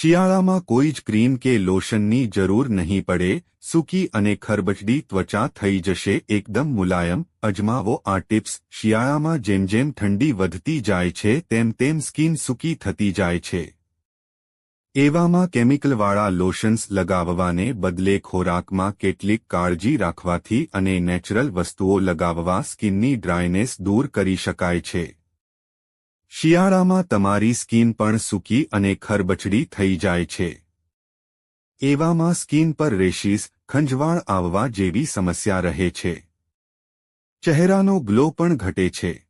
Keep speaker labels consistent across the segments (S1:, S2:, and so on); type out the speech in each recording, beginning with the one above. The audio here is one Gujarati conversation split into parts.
S1: શિયાળામાં કોઈ જ ક્રીમ કે લોશનની જરૂર નહીં પડે, સૂકી અને ખરબચડી ત્વચા થઈ જશે, એકદમ મુલાયમ, અજમાવો આ ટિપ્સ, શિયાળામાં જેમ જેમ ઠંડી વધતી જાય છે, તેમ તેમ સ્કિન સૂકી થતી જાય છે. એવામાં કેમિકલવાળા લોશન્સ લગાવવાને બદલે ખોરાકમાં કેટલીક કાળજી રાખવાથી અને નેચરલ વસ્તુઓ લગાવવા સ્કિનની ડ્રાયનેસ દૂર કરી શકાય છે. શિયાળામાં તમારી સ્કીન પણ સૂકી અને ખરબચડી થઈ જાય છે. એવામાં સ્કીન પર રેશિસ, ખંજવાળ આવવા જેવી સમસ્યા રહે છે. ચહેરાનો ગ્લો પણ ઘટે છે.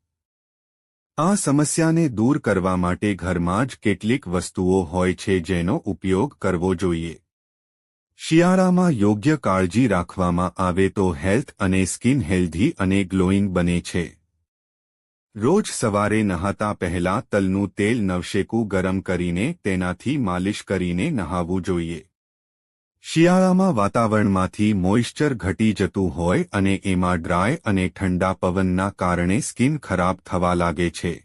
S1: આ સમસ્યાને દૂર કરવા માટે ઘરમાં જ કેટલીક વસ્તુઓ હોય છે જેનો ઉપયોગ કરવો જોઈએ. શિયાળામાં યોગ્ય કાળજી રાખવામાં આવે તો હેલ્થ અને સ્કિન હેલ્ધી અને ગ્લોઈંગ બને છે. રોજ સવારે નહાતા પહેલા તલનું તેલ નવશેકું ગરમ કરીને તેનાથી માલિશ કરીને નહાવું જોઈએ. શિયાળામાં વાતાવરણમાંથી મોઇશ્ચર ઘટી જતું હોય અને એમાં ડ્રાય અને ઠંડા પવનના કારણે સ્કિન ખરાબ થવા લાગે છે.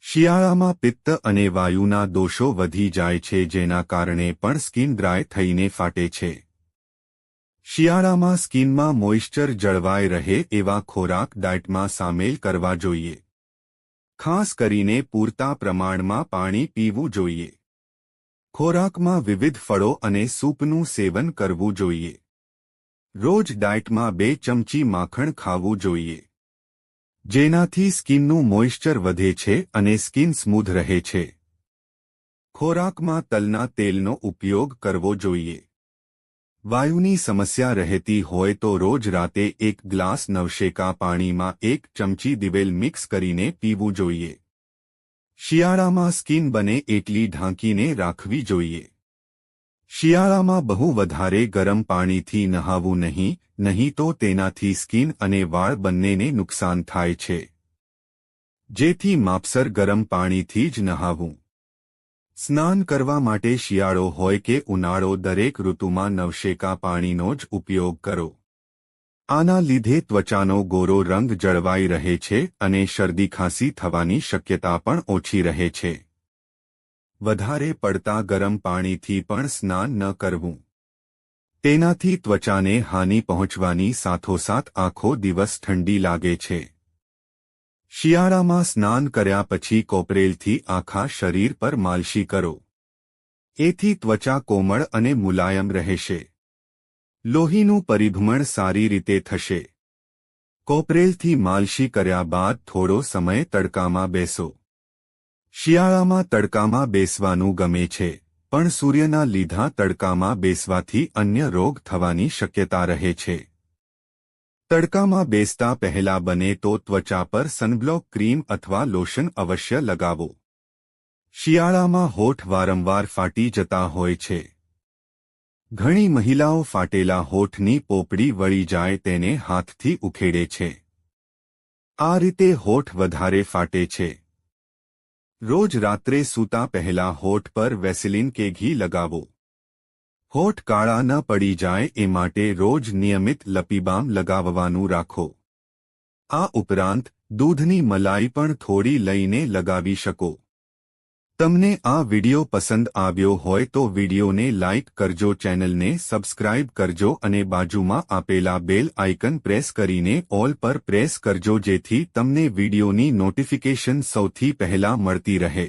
S1: શિયાળામાં પિત્ત અને વાયુના દોષો વધી જાય છે જેના કારણે પણ સ્કિન ડ્રાય થઈને ફાટે છે. શિયાળામાં સ્કિનમાં મોઇશ્ચર જળવાઈ રહે એવા ખોરાક ડાયટમાં સામેલ કરવા જોઈએ. ખાસ કરીને પૂરતા પ્રમાણમાં પાણી પીવું જોઈએ. ખોરાકમાં વિવિધ ફળો અને સૂપનું સેવન કરવું જોઈએ. રોજ ડાયટમાં બે ચમચી માખણ ખાવું જોઈએ. જેનાથી સ્કિનનું મોઇશ્ચર વધે છે અને સ્કિન સ્મૂધ રહે છે. ખોરાકમાં તલના તેલનો ઉપયોગ કરવો જોઈએ. વાયુની સમસ્યા રહેતી હોય તો રોજ રાતે એક ગ્લાસ નવશેકા પાણીમાં એક ચમચી દિવેલ મિક્સ કરીને પીવું જોઈએ. શિયાળામાં સ્કિન બને એટલી ઢાંકીને રાખવી જોઈએ. શિયાળામાં બહુ વધારે ગરમ પાણીથી નહાવું નહીં નહીં તો તેનાથી સ્કિન અને વાળ બંનેને નુકસાન થાય છે. જેથી માપસર ગરમ પાણીથી જ નહાવું. સ્નાન કરવા માટે શિયાળો હોય કે ઉનાળો, દરેક ઋતુમાં નવશેકા પાણીનો જ ઉપયોગ કરો. આના લીધે ત્વચાનો ગોરો રંગ જળવાઈ રહે છે અને શરદી ખાંસી થવાની શક્યતા પણ ઓછી રહે છે. વધારે પડતા ગરમ પાણીથી પણ સ્નાન ન કરવું. તેનાથી ત્વચાને હાનિ પહોંચવાની સાથોસાથ આખો દિવસ ઠંડી લાગે છે. શિયાળામાં સ્નાન કર્યા પછી કોપરેલથી આખા શરીર પર માલશી કરો. એથી ત્વચા કોમળ અને મુલાયમ રહેશે. લોહીનું પરિભ્રમણ સારી રીતે થશે. કોપરેલથી માલશી કર્યા બાદ થોડો સમય તડકામાં બેસો. શિયાળામાં તડકામાં બેસવાનું ગમે છે, પણ સૂર્યના લીધા તડકામાં બેસવાથી અન્ય રોગ થવાની શક્યતા રહે છે. તડકામાં બેસતા પહેલા બને તો ત્વચા પર સનબ્લોક ક્રીમ અથવા લોશન અવશ્ય લગાવો. શિયાળામાં હોઠ વારંવાર ફાટી જતા હોય છે. ઘણી મહિલાઓ ફાટેલા હોઠની પોપડી વળી જાય તેને હાથથી ઉખેડે છે. આ રીતે હોઠ વધારે ફાટે છે. રોજ રાત્રે સૂતા પહેલા હોઠ પર વેસિલિન કે ઘી લગાવો. હોઠ કાળા ન પડી જાય એ માટે રોજ નિયમિત લપીબામ લગાવવાનું રાખો. આ ઉપરાંત દૂધની મલાઈ પણ થોડી લઈને લગાવી શકો. તમને આ વિડિયો પસંદ આવ્યો હોય તો વિડિયોને લાઇક કરજો, ચેનલને સબસ્ક્રાઇબ કરજો અને બાજુમાં આપેલા બેલ આઇકન પ્રેસ કરીને ઓલ પર પ્રેસ કરજો જેથી તમને વિડિયોની નોટિફિકેશન સૌથી પહેલા મળતી રહે.